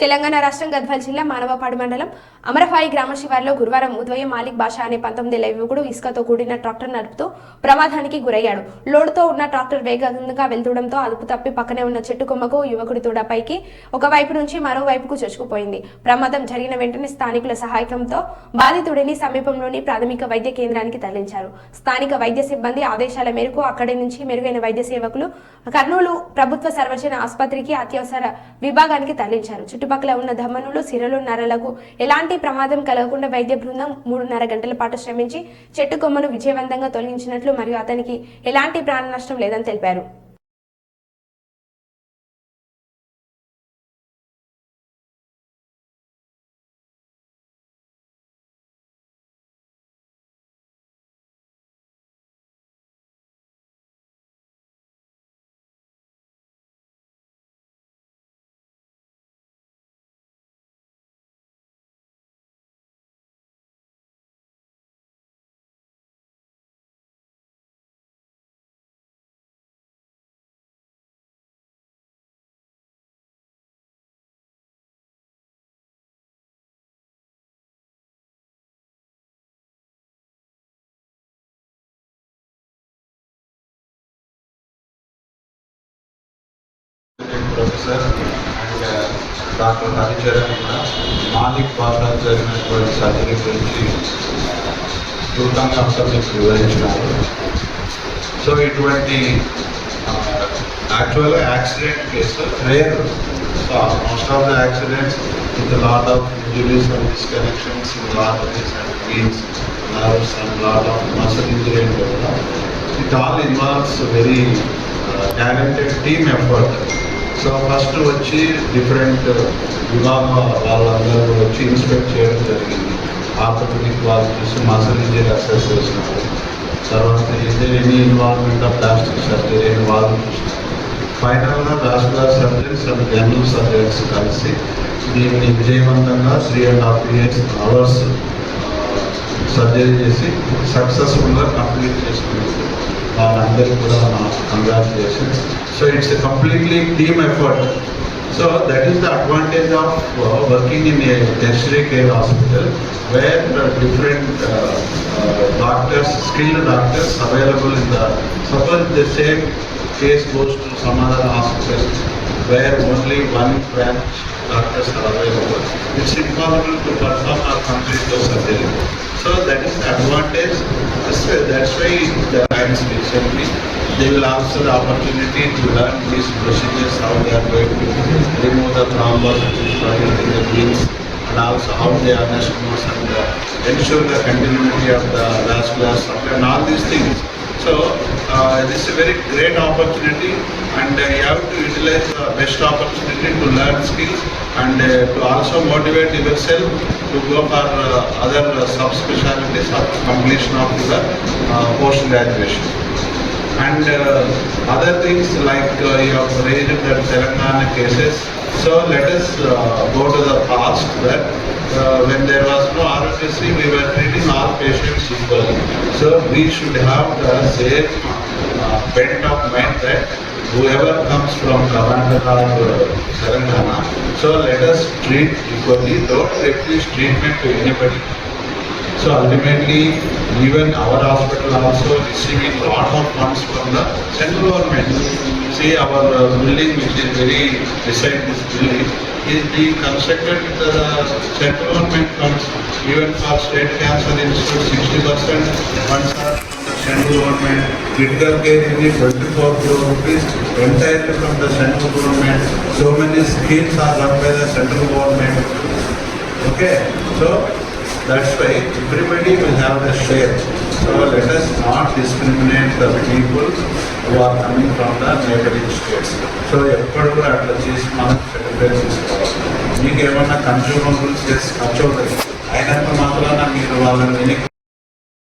తెలంగాణ రాష్ట్రం గద్వాల్ జిల్లా మానవపాడు మండలం అమరఫాయి గ్రామ శివారులో గురువారం ఉదయం మాలిక్ బాషా అనే పంతొమ్మిదేళ్ళ యువకుడు ఇసుకతో కూడిన ట్రాక్టర్ నడుపుతూ ప్రమాదానికి గురయ్యాడు. లోడుతో ఉన్న ట్రాక్టర్ వేగంగా వెళ్తుండడంతో అదుపు తప్పి పక్కనే ఉన్న చెట్టు కొమ్మకు యువకుడి తోడపైకి ఒకవైపు నుంచి మరోవైపుకు చొచ్చుకుపోయింది. ప్రమాదం జరిగిన వెంటనే స్థానికుల సహాయకంతో బాధితుడిని సమీపంలోని ప్రాథమిక వైద్య కేంద్రానికి తరలించారు. స్థానిక వైద్య సిబ్బంది ఆదేశాల మేరకు అక్కడి నుంచి మెరుగైన వైద్య సేవకులు కర్నూలు ప్రభుత్వ సర్వజన ఆసుపత్రికి అత్యవసర విభాగానికి తరలించారు. చుట్టుపక్కల ఉన్న ధమనులు సిరలు నరలకు ఎలాంటి ప్రమాదం కలగకుండా వైద్య బృందం మూడున్నర గంటల పాటు శ్రమించి చెట్టు కొమ్మను విజయవంతంగా తొలగించినట్లు మరియు అతనికి ఎలాంటి ప్రాణ నష్టం లేదని తెలిపారు. ప్రొఫెసర్ అండ్ డాక్టర్ హరిచరణ్ కూడా మాలిక్ బాగా జరిగినటువంటి సర్జరీ గురించి క్లుప్తంగా అంతా మీకు వివరించినారు సో ఇటువంటి యాక్చువల్గా accident case rare so most of the accidents with lot of injuries and డిస్కనెక్షన్స్ in arteries and veins nerves and lot of muscle injury కూడా it all involves very talented team effort So first వచ్చి different విభాగం వాళ్ళందరూ వచ్చి inspect చేయడం జరిగింది. Orthopaedic వాళ్ళు చూసి muscle injury assess చేసినారు. తర్వాత ఇదే any involvement of plastic surgery అని వాళ్ళు చూసినారు. ఫైనల్గా vascular surgeries and general surgeries కలిసి దీన్ని విజయవంతంగా three and half years hours surgery చేసి సక్సెస్ఫుల్గా కంప్లీట్ చేసుకున్నారు. వాళ్ళందరికీ కూడా నా congratulations so it's a completely team effort so that is the advantage of working in a tertiary care hospital wear different doctors skilled doctors available in the suppose the same case goes to some other hospital where only one branch doctors are available. It's impossible to perform or complete the surgery. So that is the advantage. That's why, the times recently they will also the opportunity to learn these procedures, how they are going to remove the thrombus in the veins and also how they are anastomose and ensure the continuity of the vascular supply and all these things. So uh, this is a very great opportunity and uh, you have to utilize the best opportunity to learn skills and uh, to also motivate yourself to go for uh, other uh, subspecialties after completion of the uh, post graduation. And uh, other things like uh, you have raised the Telangana cases. So let us uh, go to the past that uh, when there was no RFSC, we were treating all patients equally. So we should have the same uh, bent of mind that whoever comes from Karnataka or uh, Telangana, so let us treat equally, don't refuse treatment to anybody. So ultimately, even our hospital also receiving lot of funds from the central government. See, our uh, building, which is very beside this building, is being constructed with the central government funds. Even for state cancer institute, sixty percent funds are from the central government. Critical care unit, twenty-four crore rupees, entirely from the central government. So many schemes are run by the central government. Okay, so that's why everybody will have a share. So let us not discriminate the people who are coming from the neighboring states. So ఎప్పుడు కూడా అట్లా చేసి మనం celebrate చేసుకోవాలి మీకు ఏమన్నా confusion చేసి ఖర్చు అవుతుంది అయినంత మాత్రాన మీరు వాళ్ళని